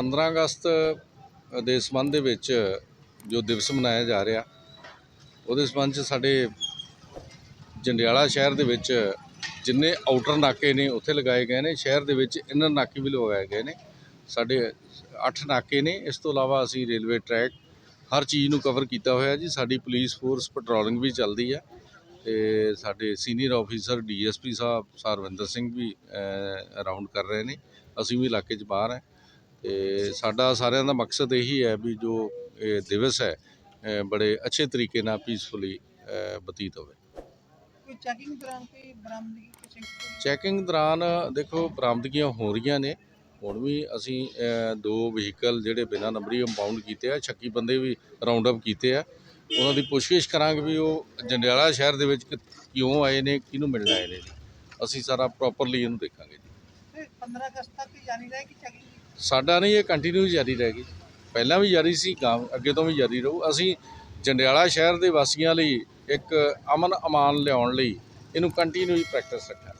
15 ਅਗਸਤ ਦੇ ਸੰਬੰਧ ਦੇ ਵਿੱਚ ਜੋ ਦਿਵਸ ਮਨਾਇਆ ਜਾ ਰਿਹਾ, ਉਹਦੇ ਸੰਬੰਧ 'ਚ ਸਾਡੇ ਜੰਡਿਆਲਾ ਸ਼ਹਿਰ ਦੇ ਵਿੱਚ ਜਿੰਨੇ ਆਊਟਰ ਨਾਕੇ ਨੇ ਉੱਥੇ ਲਗਾਏ ਗਏ ਨੇ, ਸ਼ਹਿਰ ਦੇ ਵਿੱਚ ਇਨਰ ਨਾਕੇ ਵੀ ਲਗਾਏ ਗਏ ਨੇ। ਸਾਡੇ 8 ਨਾਕੇ ਨੇ, ਇਸ ਤੋਂ ਇਲਾਵਾ ਅਸੀਂ ਰੇਲਵੇ ਟਰੈਕ ਹਰ ਚੀਜ਼ ਨੂੰ ਕਵਰ ਕੀਤਾ ਹੋਇਆ ਜੀ। ਸਾਡੀ ਪੁਲਿਸ ਫੋਰਸ ਪੈਟਰੋਲਿੰਗ ਵੀ ਚੱਲਦੀ ਹੈ ਤੇ ਸਾਡੇ ਸੀਨੀਅਰ ਆਫੀਸਰ ਡੀਐਸਪੀ ਸਾਹਿਬ, ਸਰਵਿੰਦਰ ਸਿੰਘ ਵੀ ਅਰਾਊਂਡ ਕਰ ਰਹੇ ਨੇ। ਅਸੀਂ ਵੀ ਇਲਾਕੇ 'ਚ ਬਾਹਰ ਹੈ ਤੇ ਸਾਡਾ ਸਾਰਿਆਂ ਦਾ ਮਕਸਦ ਇਹੀ ਹੈ ਵੀ ਜੋ ਇਹ ਦਿਵਸ ਹੈ ਬੜੇ ਅੱਛੇ ਤਰੀਕੇ ਨਾਲ ਪੀਸਫੁਲੀ ਬਤੀਤ ਹੋਵੇ। ਚੈਕਿੰਗ ਦੌਰਾਨ ਕੋਈ ਬਰਾਮਦਗੀ ਕਿਸੇ ਕੋਈ ਚੈਕਿੰਗ ਦੌਰਾਨ ਦੇਖੋ ਬਰਾਮਦਗੀਆਂ ਹੋ ਰਹੀਆਂ ਨੇ। ਹੁਣ ਵੀ ਅਸੀਂ ਦੋ ਵਹੀਕਲ ਜਿਹੜੇ ਬਿਨਾਂ ਨੰਬਰੀ ਇੰਪਾਊਂਡ ਕੀਤੇ ਆ। ਸ਼ੱਕੀ ਬੰਦੇ ਵੀ ਰਾਉਂਡ ਅਪ ਕੀਤੇ ਆ। ਉਹਨਾਂ ਦੀ ਪੁੱਛਗਿੱਛ ਕਰਾਂਗੇ ਵੀ ਉਹ ਜੰਡਿਆਲਾ ਸ਼ਹਿਰ ਦੇ ਵਿੱਚ ਕਿਉਂ ਆਏ ਨੇ ਕਿਹਨੂੰ ਮਿਲਣ ਆਏ ਨੇ। ਅਸੀਂ ਸਾਰਾ ਪ੍ਰੋਪਰਲੀ ਇਹਨੂੰ ਦੇਖਾਂਗੇ ਜੀ। ਤੇ 15 ਅਗਸਤ ਤੱਕ ਜਾਰੀ ਰਹੇਗੀ ਚੈਕਿੰਗ ਸਾਡਾ ਨਹੀਂ, ਇਹ ਕੰਟੀਨਿਊ ਜਾਰੀ ਰਹੇਗੀ ਪਹਿਲਾਂ ਵੀ ਜਾਰੀ ਸੀ ਗਾਂ ਅੱਗੇ ਤੋਂ ਵੀ ਜਾਰੀ ਰਹੂ। ਅਸੀਂ ਜੰਡਿਆਲਾ ਸ਼ਹਿਰ ਦੇ ਵਾਸੀਆਂ ਲਈ ਇੱਕ ਅਮਨ ਅਮਾਨ ਲਿਆਉਣ ਲਈ ਇਹਨੂੰ ਕੰਟੀਨਿਊ ਪ੍ਰੈਕਟਿਸ ਰੱਖਾਂਗੇ